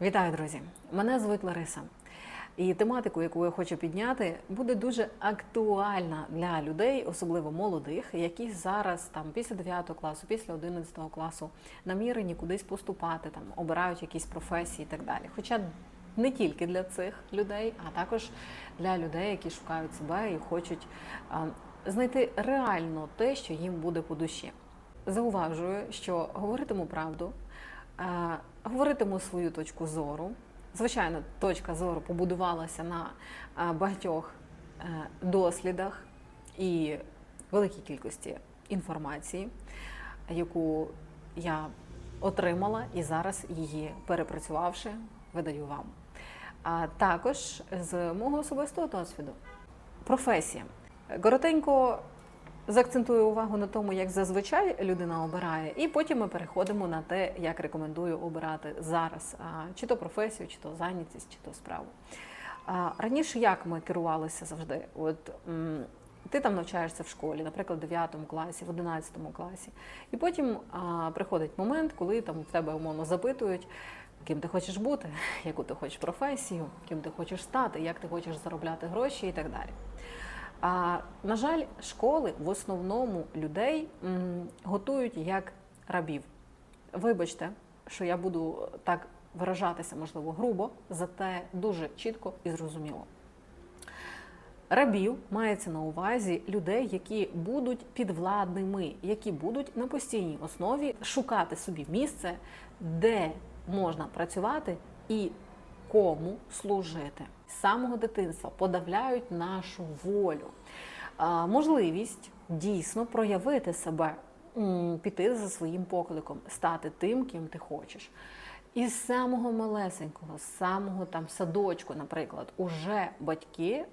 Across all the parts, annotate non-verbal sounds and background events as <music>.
Вітаю, друзі! Мене звуть Лариса. І тематику, яку я хочу підняти, буде дуже актуальна для людей, особливо молодих, які зараз там після 9 класу, після 11 класу намірені кудись поступати, там обирають якісь професії і так далі. Хоча не тільки для цих людей, а також для людей, які шукають себе і хочуть знайти реально те, що їм буде по душі. Зауважую, що говоритиму правду, говоритиму свою точку зору. Звичайно, точка зору побудувалася на багатьох е, дослідах і великій кількості інформації, яку я отримала і зараз її перепрацювавши, видаю вам. А також з мого особистого досвіду. Професія. Коротенько Закцентую увагу на тому, як зазвичай людина обирає, і потім ми переходимо на те, як рекомендую обирати зараз, чи то професію, чи то зайнятість, чи то справу. Раніше як ми керувалися завжди? От ти там навчаєшся в школі, наприклад, в 9 класі, в 11 класі, і потім приходить момент, коли там в тебе умовно запитують. Ким ти хочеш бути, <laughs> яку ти хочеш професію, ким ти хочеш стати, як ти хочеш заробляти гроші і так далі. А на жаль, школи в основному людей готують як рабів. Вибачте, що я буду так виражатися, можливо, грубо, зате дуже чітко і зрозуміло. Рабів мається на увазі людей, які будуть підвладними, які будуть на постійній основі шукати собі місце, де можна працювати і кому служити. З самого дитинства подавляють нашу волю, можливість дійсно проявити себе, піти за своїм покликом, стати тим, ким ти хочеш. І з самого малесенького, з самого там садочку, наприклад, уже батьки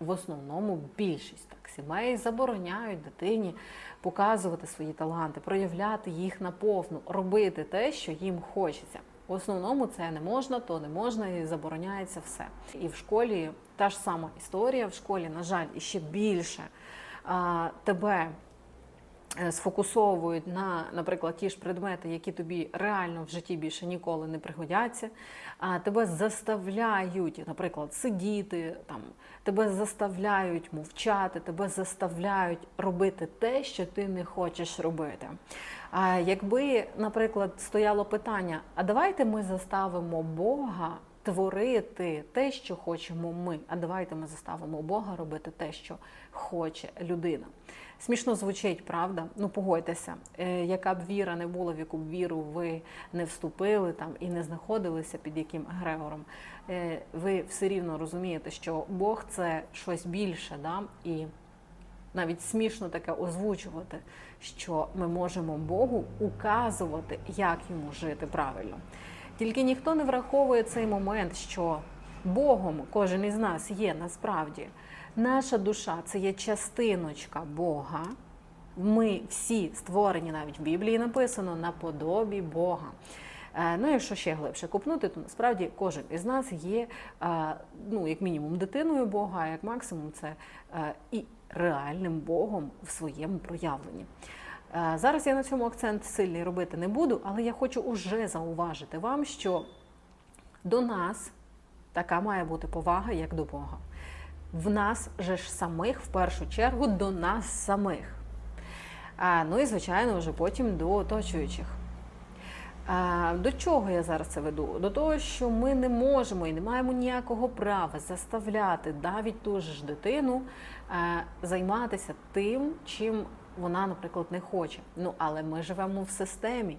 в основному більшість так сімей забороняють дитині показувати свої таланти, проявляти їх наповну, робити те, що їм хочеться. В основному це не можна, то не можна і забороняється все. І в школі та ж сама історія. В школі, на жаль, іще більше тебе сфокусовують на, наприклад, ті ж предмети, які тобі реально в житті більше ніколи не пригодяться. А тебе заставляють, наприклад, сидіти там, тебе заставляють мовчати, тебе заставляють робити те, що ти не хочеш робити. А якби, наприклад, стояло питання: а давайте ми заставимо Бога творити те, що хочемо ми, а давайте ми заставимо Бога робити те, що хоче людина. Смішно звучить, правда? Ну погодьтеся, е, яка б віра не була, в яку б віру ви не вступили там і не знаходилися під яким Грегором, е, ви все рівно розумієте, що Бог це щось більше, да? і навіть смішно таке озвучувати, що ми можемо Богу указувати, як йому жити правильно. Тільки ніхто не враховує цей момент, що Богом кожен із нас є насправді. Наша душа це є частиночка Бога. Ми всі створені навіть в Біблії написано на подобі Бога. Е, Ну, якщо ще глибше купнути, то насправді кожен із нас є, е, ну, як мінімум, дитиною Бога, а як максимум, це е, і реальним Богом в своєму проявленні. Зараз я на цьому акцент сильний робити не буду, але я хочу уже зауважити вам, що до нас така має бути повага, як до Бога. В нас же ж самих, в першу чергу, до нас самих. А, ну і, звичайно, вже потім до оточуючих. А, До чого я зараз це веду? До того, що ми не можемо і не маємо ніякого права заставляти навіть ту ж дитину е, займатися тим, чим вона, наприклад, не хоче. Ну, але ми живемо в системі,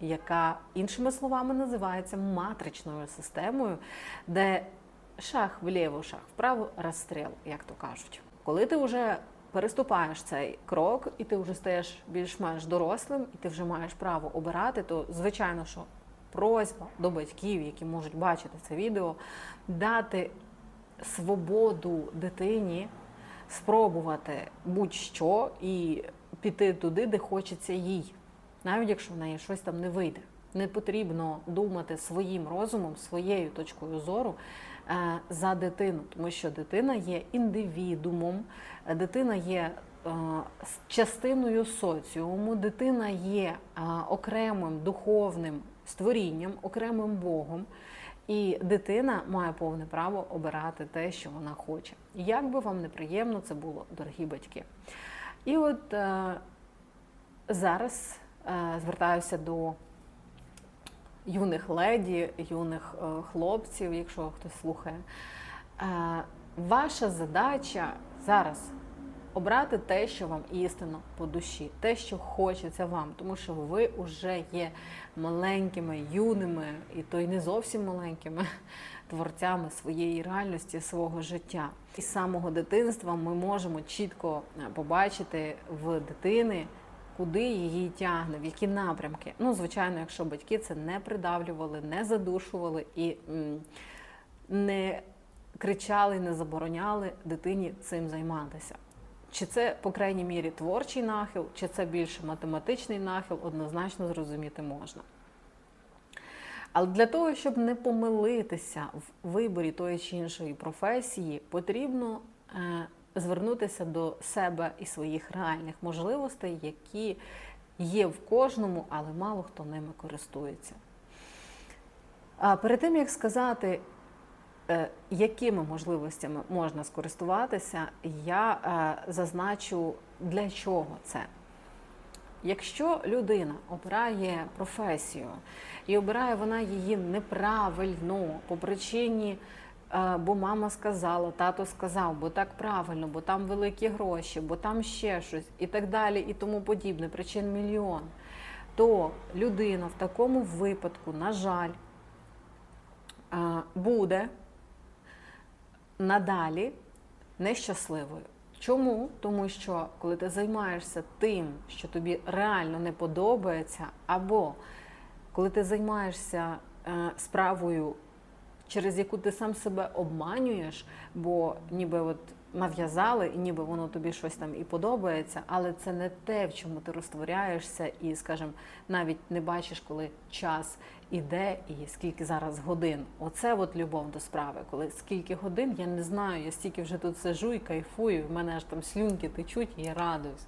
яка іншими словами називається матричною системою, де шах вліво, шах вправо, розстріл, як то кажуть. Коли ти вже переступаєш цей крок, і ти вже стаєш більш-менш дорослим, і ти вже маєш право обирати, то звичайно, що просьба до батьків, які можуть бачити це відео, дати свободу дитині спробувати будь-що і піти туди, де хочеться їй, навіть якщо в неї щось там не вийде. Не потрібно думати своїм розумом, своєю точкою зору за дитину, тому що дитина є індивідумом, е, дитина є е, частиною соціуму, дитина є е, окремим духовним створінням, окремим Богом. І дитина має повне право обирати те, що вона хоче. Як би вам неприємно це було, дорогі батьки. І от е, зараз е, звертаюся до юних леді, юних е, хлопців, якщо хтось слухає. Е, ваша задача зараз обрати те, що вам істинно по душі, те, що хочеться вам, тому що ви вже є маленькими, юними, і то й не зовсім маленькими <laughs> творцями своєї реальності, свого життя. І з самого дитинства ми можемо чітко е, побачити в дитини. Куди її тягне, в які напрямки. Ну, звичайно, якщо батьки це не придавлювали, не задушували і не кричали, не забороняли дитині цим займатися. Чи це, по крайній мірі, творчий нахил, чи це більше математичний нахил, однозначно зрозуміти можна. Але для того, щоб не помилитися в виборі тої чи іншої професії, потрібно е, звернутися до себе і своїх реальних можливостей, які є в кожному, але мало хто ними користується. А перед тим як сказати, е, якими можливостями можна скористуватися, я е, зазначу для чого це. Якщо людина обирає професію і обирає вона її неправильно по причині, бо мама сказала, тато сказав, бо так правильно, бо там великі гроші, бо там ще щось і так далі, і тому подібне, причин мільйон, то людина в такому випадку, на жаль, буде надалі нещасливою. Чому? Тому що коли ти займаєшся тим, що тобі реально не подобається, або коли ти займаєшся е, справою, через яку ти сам себе обманюєш, бо ніби от нав'язали, і ніби воно тобі щось там і подобається, але це не те, в чому ти розтворяєшся, і, скажімо, навіть не бачиш, коли час іде і скільки зараз годин. Оце от любов до справи. Коли скільки годин, я не знаю, я стільки вже тут сижу і кайфую, в мене аж там слюнки течуть, і я радуюсь.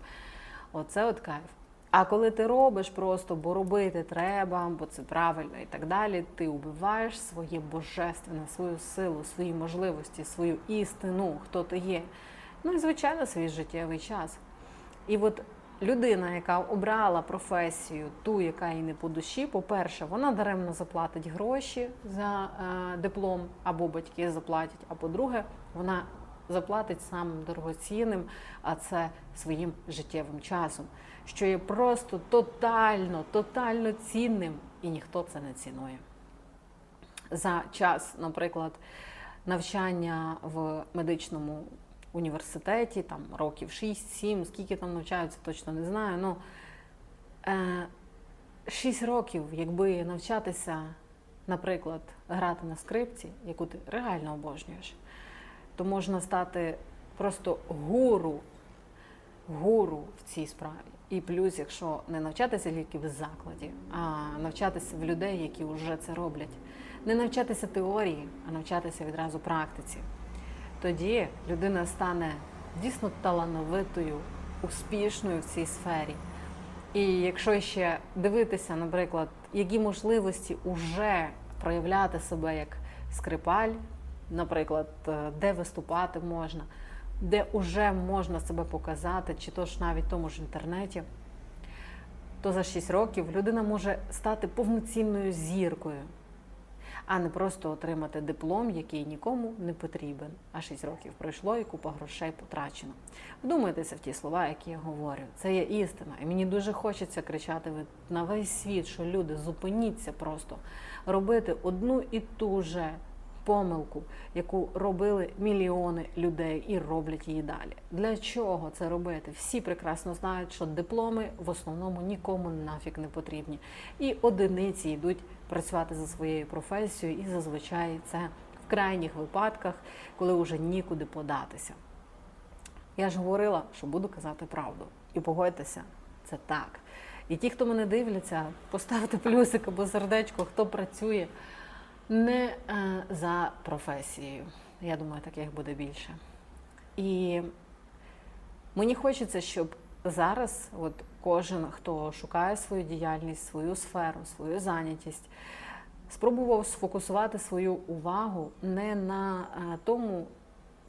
Оце от кайф. А коли ти робиш просто, бо робити треба, бо це правильно і так далі, ти убиваєш своє божественне, свою силу, свої можливості, свою істину, хто ти є. Ну і звичайно, свій життєвий час. І от людина, яка обрала професію, ту, яка їй не по душі, по-перше, вона даремно заплатить гроші за е, диплом, або батьки заплатять, а по-друге, вона заплатить самим дорогоцінним, а це своїм життєвим часом, що є просто тотально, тотально цінним, і ніхто це не цінує. За час, наприклад, навчання в медичному університеті, там років 6-7, скільки там навчаються, точно не знаю. Ну, 6 років, якби навчатися, наприклад, грати на скрипці, яку ти реально обожнюєш, то можна стати просто гуру, гуру в цій справі. І плюс, якщо не навчатися тільки в закладі, а навчатися в людей, які вже це роблять. Не навчатися теорії, а навчатися відразу практиці. Тоді людина стане дійсно талановитою, успішною в цій сфері. І якщо ще дивитися, наприклад, які можливості вже проявляти себе як скрипаль, наприклад, е, де виступати можна, де вже можна себе показати, чи то ж навіть тому ж інтернеті, то за 6 років людина може стати повноцінною зіркою, а не просто отримати диплом, який нікому не потрібен. А 6 років пройшло і купа грошей потрачено. Вдумайтеся в ті слова, які я говорю. Це є істина. І мені дуже хочеться кричати на весь світ, що люди зупиніться просто робити одну і ту же помилку, яку робили мільйони людей і роблять її далі. Для чого це робити? Всі прекрасно знають, що дипломи в основному нікому нафік не потрібні. І одиниці йдуть працювати за своєю професією, і зазвичай це в крайніх випадках, коли вже нікуди податися. Я ж говорила, що буду казати правду. І погодьтеся, це так. І ті, хто мене дивляться, поставте плюсик або сердечко, хто працює не е, за професією. Я думаю, таких буде більше. І мені хочеться, щоб зараз, от кожен, хто шукає свою діяльність, свою сферу, свою зайнятість, спробував сфокусувати свою увагу не на е, тому,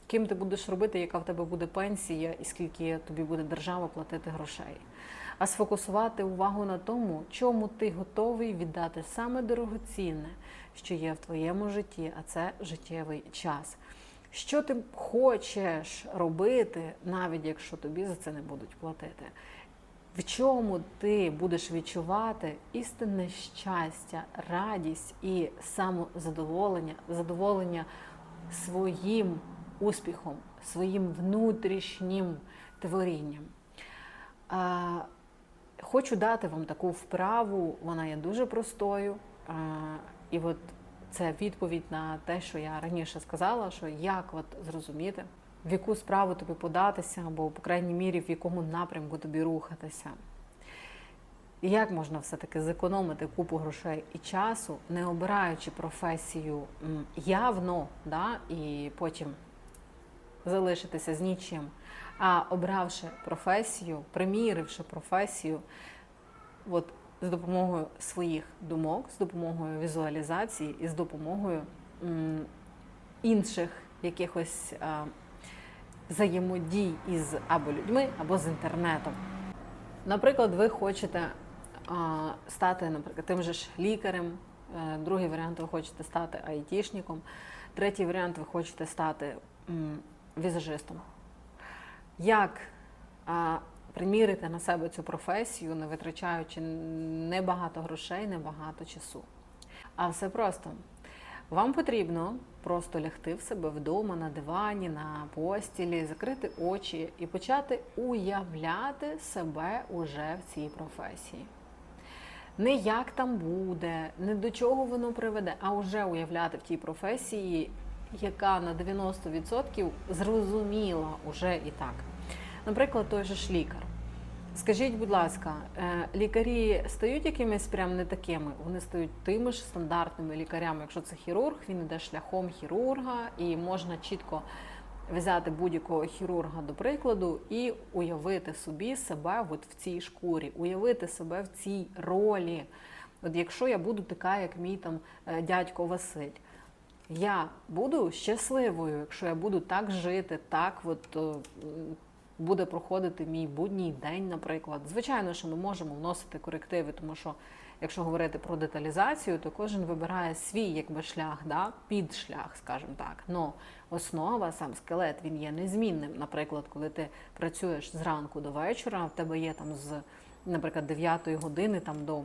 ким ти будеш робити, яка в тебе буде пенсія і скільки тобі буде держава платити грошей, а сфокусувати увагу на тому, чому ти готовий віддати саме дорогоцінне, що є в твоєму житті, а це життєвий час. Що ти хочеш робити, навіть якщо тобі за це не будуть платити? В чому ти будеш відчувати істинне щастя, радість і самозадоволення, задоволення своїм успіхом, своїм внутрішнім творінням? Хочу дати вам таку вправу, вона є дуже простою. І от це відповідь на те, що я раніше сказала, що як от зрозуміти, в яку справу тобі податися, або, по крайній мірі, в якому напрямку тобі рухатися. І як можна все-таки зекономити купу грошей і часу, не обираючи професію явно, да, і потім залишитися з нічим, а обравши професію, приміривши професію, от з допомогою своїх думок, з допомогою візуалізації і з допомогою м, інших якихось а, взаємодій із або людьми, або з інтернетом. Наприклад, ви хочете а, стати, наприклад, тим же ж лікарем, е, другий варіант ви хочете стати айтішником, третій варіант ви хочете стати візажистом. Як а, примірити на себе цю професію, не витрачаючи небагато грошей, небагато часу? А все просто. Вам потрібно просто лягти в себе вдома на дивані, на постілі, закрити очі і почати уявляти себе уже в цій професії. Не як там буде, не до чого воно приведе, а вже уявляти в тій професії, яка на 90% зрозуміла уже і так. Наприклад, той же ж лікар. Скажіть, будь ласка, е, лікарі стають якимись прям не такими? Вони стають тими ж стандартними лікарями. Якщо це хірург, він йде шляхом хірурга, і можна чітко взяти будь-якого хірурга до прикладу і уявити собі себе от в цій шкурі, уявити себе в цій ролі. От якщо я буду така, як мій там е, дядько Василь. Я буду щасливою, якщо я буду так жити, так от е, буде проходити мій будній день, наприклад. Звичайно, що ми можемо вносити корективи, тому що якщо говорити про деталізацію, то кожен вибирає свій якби шлях, да? під шлях, скажімо так. Но основа, сам скелет, він є незмінним. Наприклад, коли ти працюєш зранку до вечора, в тебе є там з, наприклад, 9 години там до.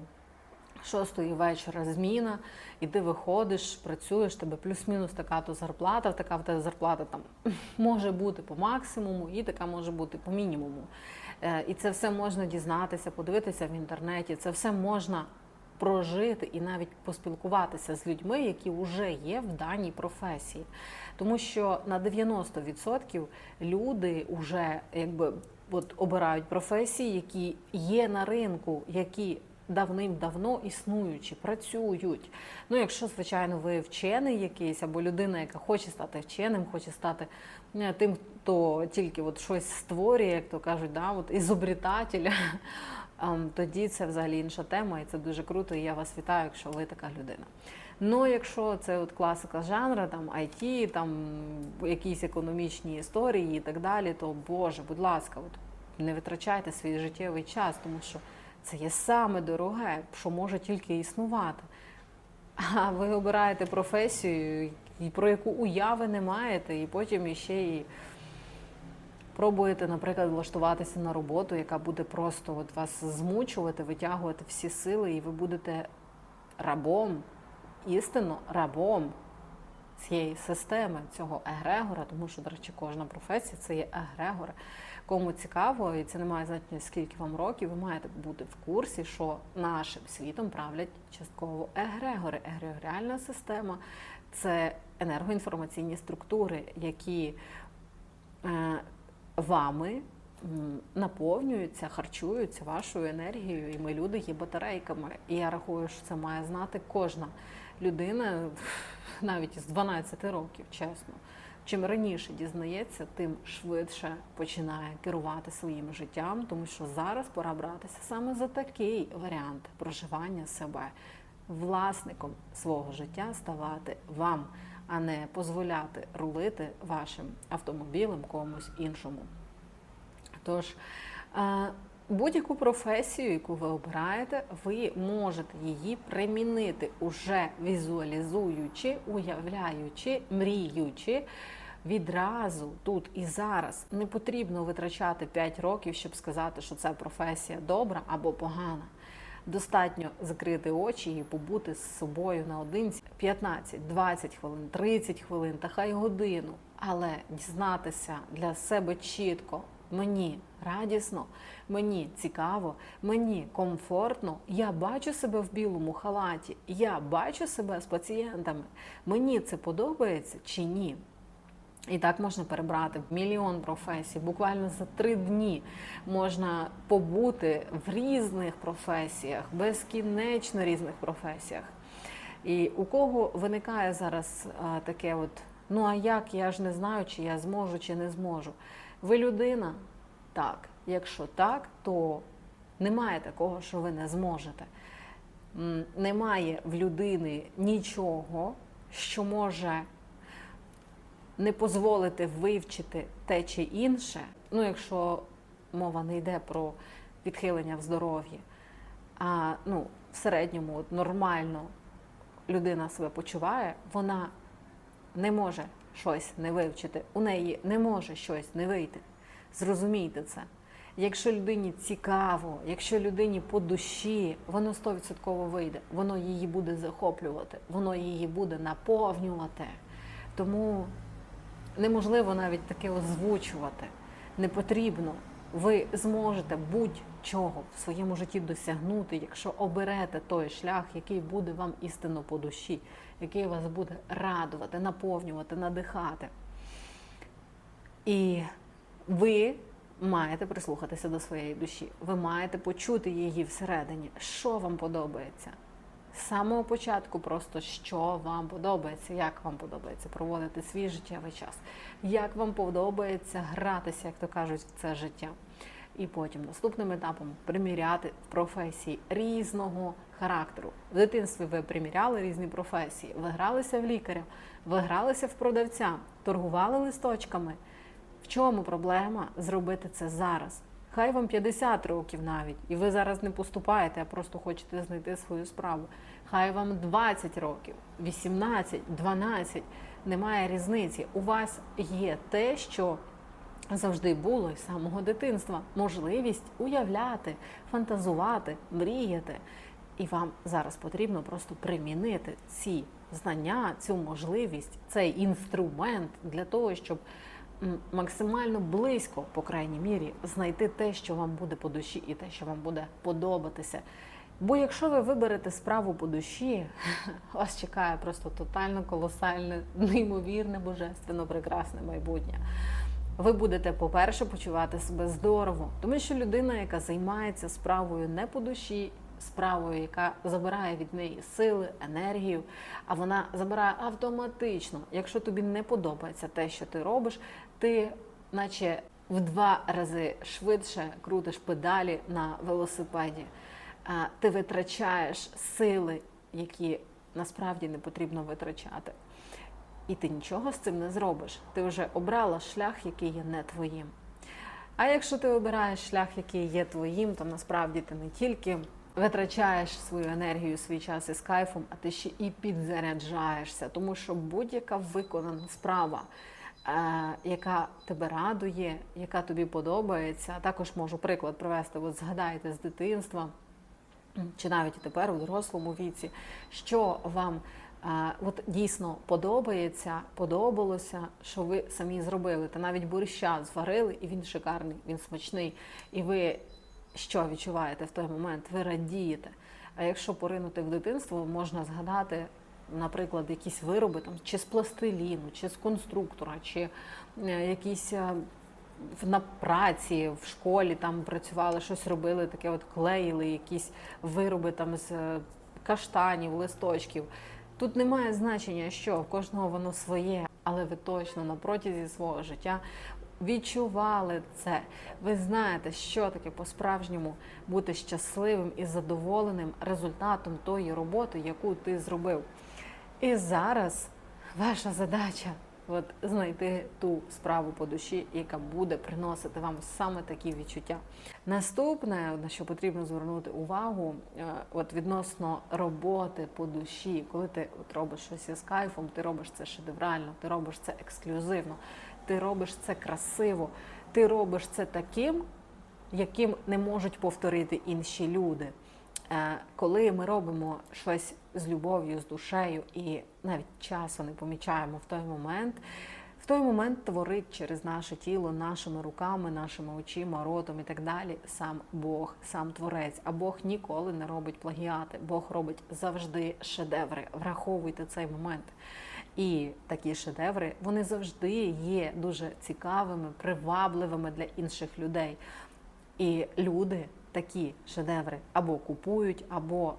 Шостої вечора зміна, і ти виходиш, працюєш, тебе плюс-мінус така то зарплата, така в тебе зарплата там <laughs> може бути по максимуму, і така може бути по мінімуму. Е, І це все можна дізнатися, подивитися в інтернеті, це все можна прожити і навіть поспілкуватися з людьми, які вже є в даній професії. Тому що на 90% люди вже якби от обирають професії, які є на ринку, які давним-давно існуючі, працюють. Ну, якщо, звичайно, ви вчений якийсь, або людина, яка хоче стати вченим, хоче стати е, тим, хто тільки от щось створює, як то кажуть, да, от ізобрітатель, <laughs> ем, тоді це взагалі інша тема, і це дуже круто. І я вас вітаю, якщо ви така людина. Ну, якщо це от класика жанра, там IT, там якісь економічні історії і так далі, то Боже, будь ласка, от не витрачайте свій життєвий час, тому що. Це є саме дороге, що може тільки існувати. А ви обираєте професію, про яку уяви не маєте, і потім іще і пробуєте, наприклад, влаштуватися на роботу, яка буде просто от вас змучувати, витягувати всі сили, і ви будете рабом, істинно рабом цієї системи, цього егрегора, тому що, до речі, кожна професія це є егрегор. Кому цікаво, і це не має значення, скільки вам років, ви маєте бути в курсі, що нашим світом правлять частково егрегори. Егрегоріальна система це енергоінформаційні структури, які е, вами наповнюються, харчуються вашою енергією, і ми люди є батарейками. І я рахую, що це має знати кожна людина <laughs> навіть з 12 років, чесно. Чим раніше дізнається, тим швидше починає керувати своїм життям, тому що зараз пора братися саме за такий варіант проживання себе власником свого життя, ставати вам, а не дозволяти рулити вашим автомобілем комусь іншому. Тож е, будь-яку професію, яку ви обираєте, ви можете її примінити уже візуалізуючи, уявляючи, мріючи. Відразу тут і зараз не потрібно витрачати 5 років, щоб сказати, що це професія добра або погана. Достатньо закрити очі і побути з собою наодинці 15, 20 хвилин, 30 хвилин, та хай годину. Але дізнатися для себе чітко, мені радісно, мені цікаво, мені комфортно. Я бачу себе в білому халаті, я бачу себе з пацієнтами. Мені це подобається чи ні? І так можна перебрати мільйон професій. Буквально за три дні можна побути в різних професіях, безкінечно різних професіях. І у кого виникає зараз таке, от ну а як я ж не знаю, чи я зможу, чи не зможу. Ви людина? Так. Якщо так, то немає такого, що ви не зможете. Немає в людини нічого, що може не дозволити вивчити те чи інше, ну якщо мова не йде про відхилення в здоров'ї, а ну, в середньому нормально людина себе почуває, вона не може щось не вивчити, у неї не може щось не вийти. Зрозумійте це. Якщо людині цікаво, якщо людині по душі, воно 100% вийде, воно її буде захоплювати, воно її буде наповнювати. Тому неможливо навіть таке озвучувати. Не потрібно. Ви зможете будь-чого в своєму житті досягнути, якщо оберете той шлях, який буде вам істинно по душі, який вас буде радувати, наповнювати, надихати. І ви маєте прислухатися до своєї душі. Ви маєте почути її всередині, що вам подобається. З самого початку просто що вам подобається, як вам подобається проводити свій життєвий час, як вам подобається гратися, як то кажуть, в це життя. І потім наступним етапом приміряти професії різного характеру. В дитинстві ви приміряли різні професії, ви гралися в лікаря, ви гралися в продавця, торгували листочками. В чому проблема зробити це зараз? Хай вам 50 років навіть, і ви зараз не поступаєте, а просто хочете знайти свою справу. Хай вам 20 років, 18, 12, немає різниці. У вас є те, що завжди було із самого дитинства. Можливість уявляти, фантазувати, мріяти. І вам зараз потрібно просто примінити ці знання, цю можливість, цей інструмент для того, щоб максимально близько, по крайній мірі, знайти те, що вам буде по душі, і те, що вам буде подобатися. Бо якщо ви виберете справу по душі, <laughs> вас чекає просто тотально колосальне, неймовірне, божественно прекрасне майбутнє. Ви будете, по-перше, почувати себе здорово, тому що людина, яка займається справою не по душі, справою, яка забирає від неї сили, енергію, а вона забирає автоматично. Якщо тобі не подобається те, що ти робиш, ти, наче в два рази швидше крутиш педалі на велосипеді. Ти витрачаєш сили, які насправді не потрібно витрачати. І ти нічого з цим не зробиш. Ти вже обрала шлях, який є не твоїм. А якщо ти обираєш шлях, який є твоїм, то насправді ти не тільки витрачаєш свою енергію, свій час із кайфом, а ти ще і підзаряджаєшся, тому що будь-яка виконана справа, е, яка тебе радує, яка тобі подобається, також можу приклад привести. От згадайте з дитинства, чи навіть тепер у дорослому віці, що вам от дійсно подобається, подобалося, що ви самі зробили. Та навіть борща зварили, і він шикарний, він смачний. І ви що відчуваєте в той момент? Ви радієте. А якщо поринути в дитинство, можна згадати, наприклад, якісь вироби там, чи з пластиліну, чи з конструктора, чи е, якісь. е, на праці в школі там працювали, щось робили, таке от клеїли якісь вироби там з е, каштанів, листочків. Тут немає значення, що в кожного воно своє. але ви точно на протязі свого життя відчували це. Ви знаєте, що таке по-справжньому бути щасливим і задоволеним результатом тої роботи, яку ти зробив. І зараз ваша задача от, знайти ту справу по душі, яка буде приносити вам саме такі відчуття. Наступне, на що потрібно звернути увагу, е, от відносно роботи по душі, коли ти от робиш щось із кайфом, ти робиш це шедеврально, ти робиш це ексклюзивно, ти робиш це красиво, ти робиш це таким, яким не можуть повторити інші люди. Е, Коли ми робимо щось з любов'ю, з душею і навіть часу не помічаємо в той момент, в той момент творить через наше тіло, нашими руками, нашими очима, ротом і так далі сам Бог, сам Творець. А Бог ніколи не робить плагіати. Бог робить завжди шедеври. Враховуйте цей момент. І такі шедеври вони завжди є дуже цікавими, привабливими для інших людей. І люди такі шедеври або купують, або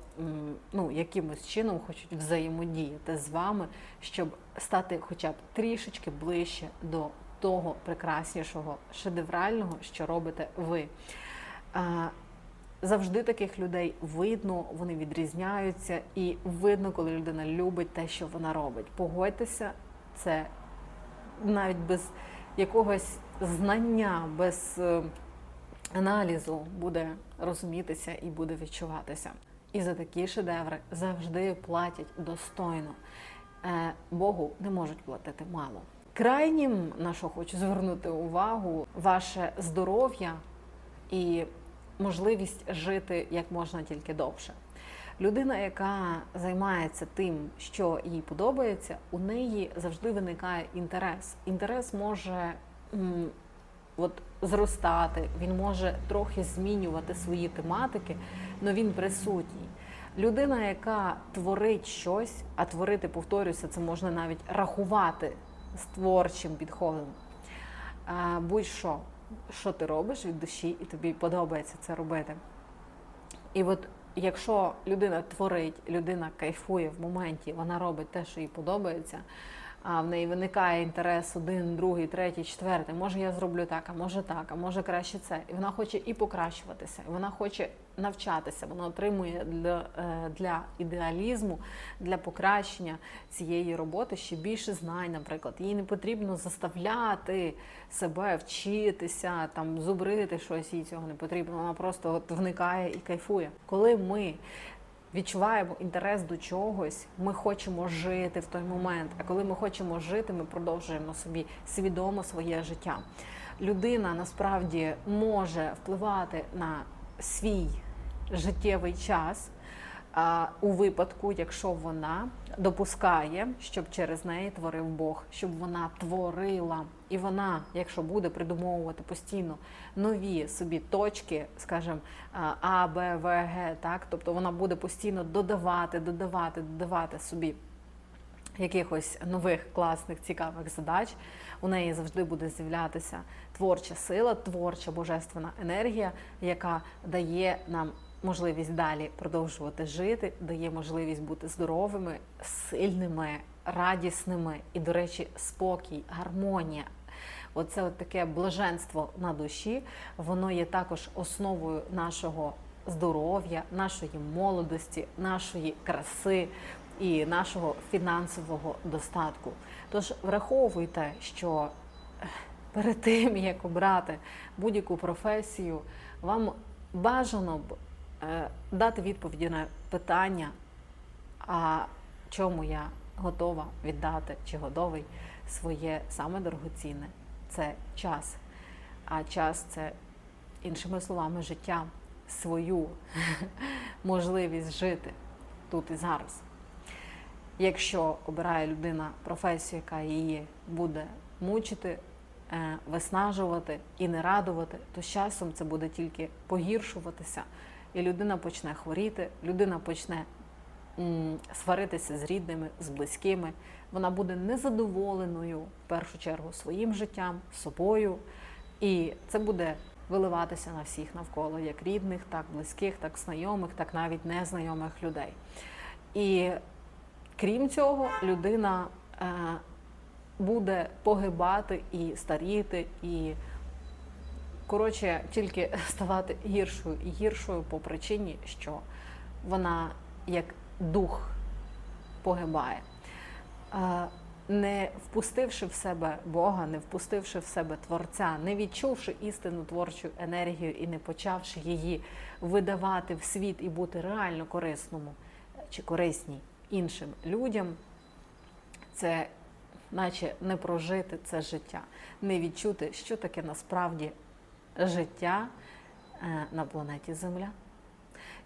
ну, якимось чином хочуть взаємодіяти з вами, щоб стати хоча б трішечки ближче до того прекраснішого шедеврального, що робите ви. Завжди таких людей видно, вони відрізняються, і видно, коли людина любить те, що вона робить. Погодьтеся, це навіть без якогось знання, без е, аналізу буде розумітися і буде відчуватися. І за такі шедеври завжди платять достойно. Е, Богу не можуть платити мало. Крайнім, на що хочу звернути увагу, ваше здоров'я і можливість жити як можна тільки довше. Людина, яка займається тим, що їй подобається, у неї завжди виникає інтерес. Інтерес може от, зростати, він може трохи змінювати свої тематики, але він присутній. Людина, яка творить щось, а творити, повторюся, це можна навіть рахувати з творчим підходом. Будь-що, що ти робиш від душі, і тобі подобається це робити. І от якщо людина творить, людина кайфує в моменті, вона робить те, що їй подобається, а в неї виникає інтерес один, другий, третій, четвертий. Може, я зроблю так, а може так, а може краще це. І вона хоче і покращуватися, і вона хоче навчатися. Вона отримує для, е, для ідеалізму, для покращення цієї роботи ще більше знань, наприклад. Їй не потрібно заставляти себе вчитися, там зубрити щось, їй цього не потрібно. Вона просто от вникає і кайфує. Коли ми відчуваємо інтерес до чогось, ми хочемо жити в той момент. А коли ми хочемо жити, ми продовжуємо собі свідомо своє життя. Людина насправді може впливати на свій життєвий час. У випадку, якщо вона допускає, щоб через неї творив Бог, щоб вона творила, і вона, якщо буде придумовувати постійно нові собі точки, скажімо, А, Б, В, Г, так, тобто вона буде постійно додавати, додавати, додавати собі якихось нових класних цікавих задач. У неї завжди буде з'являтися творча сила, творча божественна енергія, яка дає нам можливість далі продовжувати жити, дає можливість бути здоровими, сильними, радісними і, до речі, спокій, гармонія. Оце от таке блаженство на душі, воно є також основою нашого здоров'я, нашої молодості, нашої краси і нашого фінансового достатку. Тож враховуйте, що перед тим як обрати будь-яку професію, вам бажано б дати відповіді на питання, а чому я готова віддати чи готовий своє саме дорогоцінне це час. А час це, іншими словами, життя, свою <laughs> можливість жити тут і зараз. Якщо обирає людина професію, яка її буде мучити, е, виснажувати і не радувати, то з часом це буде тільки погіршуватися, і людина почне хворіти, людина почне сваритися з рідними, з близькими. Вона буде незадоволеною в першу чергу своїм життям, собою, і це буде виливатися на всіх навколо, як рідних, так близьких, так знайомих, так навіть незнайомих людей. І крім цього, людина е, буде погибати і старіти, і коротше, тільки <laughs> ставати гіршою і гіршою по причині, що вона як дух погибає. Е, Не впустивши в себе Бога, не впустивши в себе Творця, не відчувши істинну творчу енергію і не почавши її видавати в світ і бути реально корисному чи корисній іншим людям, це наче не прожити це життя, не відчути, що таке насправді життя е, на планеті Земля.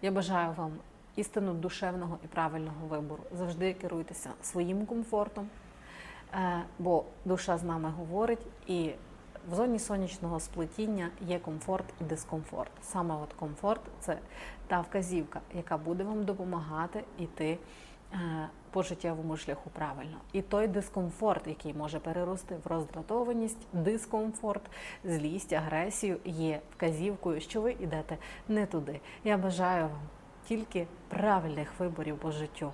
Я бажаю вам істину душевного і правильного вибору. Завжди керуйтеся своїм комфортом, е, бо душа з нами говорить, і в зоні сонячного сплетіння є комфорт і дискомфорт. Саме от комфорт це та вказівка, яка буде вам допомагати йти е, по життєвому шляху правильно. І той дискомфорт, який може перерости в роздратованість, дискомфорт, злість, агресію, є вказівкою, що ви йдете не туди. Я бажаю вам тільки правильних виборів по життю.